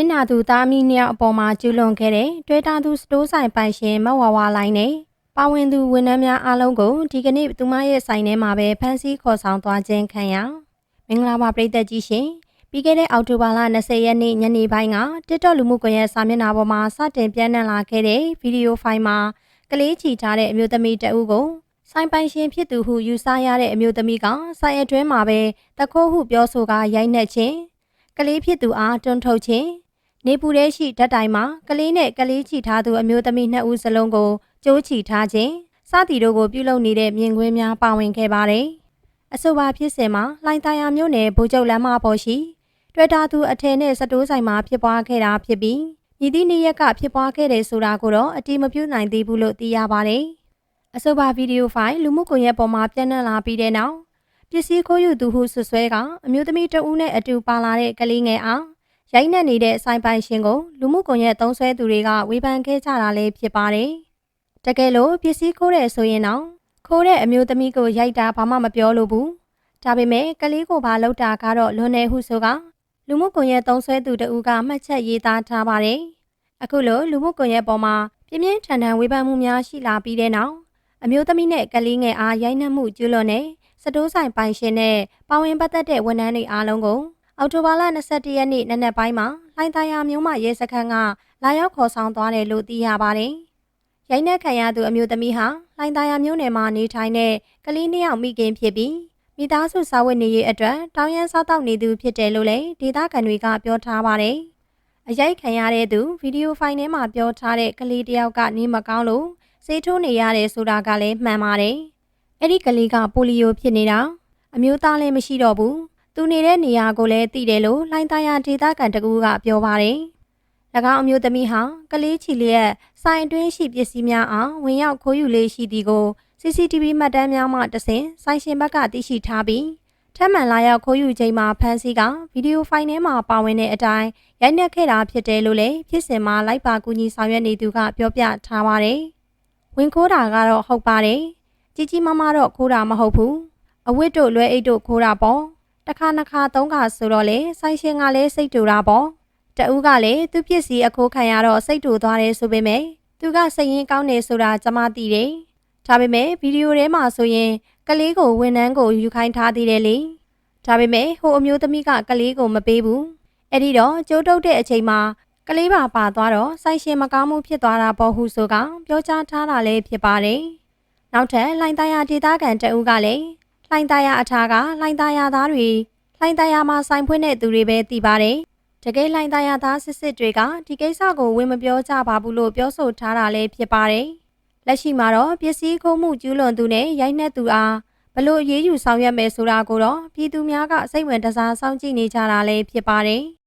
နင့်နာသူသားမီးနှစ်ယောက်အပေါ်မှာကျူးလွန်ခဲ့တဲ့တွေ့တာသူစတိုးဆိုင်ပိုင်ရှင်မဝဝဝလိုင်းနဲ့ပါဝင်သူဝန်ထမ်းများအားလုံးကိုဒီကနေ့သူမရဲ့ဆိုင်ထဲမှာပဲဖမ်းဆီးခေါ်ဆောင်သွားခြင်းခံရမင်္ဂလာပါပြည်သက်ကြီးရှင်ပြီးခဲ့တဲ့အောက်တိုဘာလ20ရက်နေ့ညနေပိုင်းက TikTok လူမှုကွန်ရက်စာမျက်နှာပေါ်မှာစတင်ပြန့်နှံ့လာခဲ့တဲ့ဗီဒီယိုဖိုင်မှာကလေးချီထားတဲ့အမျိုးသမီးတအုပ်ကိုဆိုင်ပိုင်ရှင်ဖြစ်သူဟုယူဆရတဲ့အမျိုးသမီးကဆိုင်အတွင်းမှာပဲတခိုးဟုပြောဆိုကရိုက်နှက်ခြင်းကလေးဖြစ်သူအားတွန်းထုတ်ခြင်း နေပူရဲရှိဓာတ်တိုင်မှာကလေးနဲ့ကလေးချီထားသူအမျိုးသမီးနှစ်ဦးစလုံးကိုကြိုးချီထားခြင်းစသည်တို့ကိုပြုလုပ်နေတဲ့မြင်ကွင်းများပါဝင်ခဲ့ပါတယ်။အဆိုပါဖြစ်စဉ်မှာလိုင်တာယာမြို့နယ်ဗိုလ်ချုပ်လမ်းမပေါ်ရှိတွေ့တာသူအထည်နဲ့စတိုးဆိုင်မှာဖြစ်ပွားခဲ့တာဖြစ်ပြီးမြည်သည့်နေ့ရက်ကဖြစ်ပွားခဲ့တယ်ဆိုတာကိုတော့အတိမပြုနိုင်သေးဘူးလို့သိရပါတယ်။အဆိုပါဗီဒီယိုဖိုင်လူမှုကွန်ရက်ပေါ်မှာပြန့်နှံ့လာပြီးတဲ့နောက်ပစ္စည်းခိုးယူသူဟုဆွဆွဲကအမျိုးသမီးတဦးနဲ့အတူပါလာတဲ့ကလေးငယ်အား ရိုက်နှက်နေတဲ့ဆိုင်ပိုင်ရှင်ကိုလူမှုကွန်ရက်သုံးဆွဲသူတွေကဝေဖန်ခဲ့ကြတာလည်းဖြစ်ပါတယ်။တကယ်လို့ပစ္စည်းခိုးတယ်ဆိုရင်တော့ခိုးတဲ့အမျိုးသမီးကိုရိုက်တာဘာမှမပြောလို့ဘူး။ဒါပေမဲ့ကလေးကိုပါလောက်တာကတော့လွန်နေဟုဆိုကလူမှုကွန်ရက်သုံးဆွဲသူတဦးကမှတ်ချက်ရေးသားထားပါတယ်။အခုလိုလူမှုကွန်ရက်ပေါ်မှာပြင်းပြင်းထန်ထန်ဝေဖန်မှုများရှိလာပြီးတဲ့နောက်အမျိုးသမီးနဲ့ကလေးငယ်အားရိုက်နှက်မှုကျူးလွန်တဲ့စတိုးဆိုင်ပိုင်ရှင်နဲ့ပါဝင်ပတ်သက်တဲ့ဝန်ထမ်းတွေအားလုံးကို အောက်တိုဘာလ22ရက်နေ့နက်နက်ပိုင်းမှာလိုင်တာယာမျိုးမရဲစခန်းကလာရောက်ခေါ်ဆောင်သွားတယ်လို့သိရပါတယ်။ရိုင်းနှက်ခံရသူအမျိုးသမီးဟာလိုင်တာယာမျိုးနယ်မှာနေထိုင်တဲ့ကလေးနှစ်ယောက်မိခင်ဖြစ်ပြီးမိသားစုစာဝတ်နေရေးအတွက်တောင်းရန်စားတောက်နေသူဖြစ်တယ်လို့လည်းဒေသခံတွေကပြောထားပါတယ်။အရိုက်ခံရတဲ့သူဗီဒီယိုဖိုင်ထဲမှာပြောထားတဲ့ကလေးတစ်ယောက်ကနေမကောင်းလို့စေးထိုးနေရတယ်ဆိုတာကလည်းမှန်ပါတယ်။အဲ့ဒီကလေးကပိုလီယိုဖြစ်နေတာအမျိုးသားလည်းမရှိတော့ဘူး။ သူနေတဲ့နေရာကိုလည်းသိတယ်လို့လိုင်းသားရဒေသခံတကူကပြောပါတယ်။၎င်းအမျိုးသမီးဟာကလေးချီလျက်ဆိုင်အတွင်းရှိပစ္စည်းများအားဝင်ရောက်ခိုးယူလေးရှိသည်ကို CCTV မှတ်တမ်းများမှတဆင့်ဆိုင်ရှင်ဘက်ကသိရှိထားပြီးထပ်မံလာရောက်ခိုးယူချိန်မှာဖမ်းဆီးကဗီဒီယိုဖိုင်ထဲမှာပါဝင်တဲ့အတိုင်းရိုက်နှက်ခဲ့တာဖြစ်တယ်လို့လည်းဖြစ်စဉ်မှာလိုက်ပါကူညီဆောင်ရွက်နေသူကပြောပြထားပါတယ်။ဝင်ခိုးတာကတော့ဟုတ်ပါတယ်။ကြီးကြီးမားမားတော့ခိုးတာမဟုတ်ဘူး။အဝတ်တို့လွဲအိတ်တို့ခိုးတာပေါ့။ တစ်ခါနှစ်ခါသုံးခါဆိုတော့လေဆိုင်ရှင်ကလည်းစိတ်တူတာပေါ့တဦးကလည်းသူပစ္စည်းအခိုးခံရတော့စိတ်တူသွားတယ်ဆိုပေမဲ့သူကစိတ်ရင်းကောင်းနေဆိုတာကျွန်မသိတယ်ဒါပေမဲ့ဗီဒီယိုထဲမှာဆိုရင်ကလေးကိုဝန်ထမ်းကိုယူခိုင်းထားသေးတယ်လေဒါပေမဲ့ဟိုအမျိုးသမီးကကလေးကိုမပေးဘူးအဲ့ဒီတော့ကြိုးတုပ်တဲ့အချိန်မှာကလေးပါပါသွားတော့ဆိုင်ရှင်မကောင်းမှုဖြစ်သွားတာပေါ့ဟုဆိုကပြောကြားထားတာလည်းဖြစ်ပါတယ်နောက်ထပ်လိုင်သားရဒေသခံတဦးကလည်း လှိုင်းသားရအထာကလှိုင်းသားရသားတွေလှိုင်းသားရမှာဆိုင်ဖွင့်တဲ့သူတွေပဲသိပါတယ်။တကယ်လှိုင်းသားရသားစစ်စစ်တွေကဒီကိစ္စကိုဝင်မပြောကြပါဘူးလို့ပြောဆိုထားတာလည်းဖြစ်ပါတယ်။လက်ရှိမှာတော့ပစ္စည်းခိုးမှုကျူးလွန်သူနဲ့ရိုက်နှက်သူအားဘလို့အရေးယူဆောင်ရွက်မယ်ဆိုတာကိုတော့ပြည်သူများကစိတ်ဝင်တစားစောင့်ကြည့်နေကြတာလည်းဖြစ်ပါတယ်။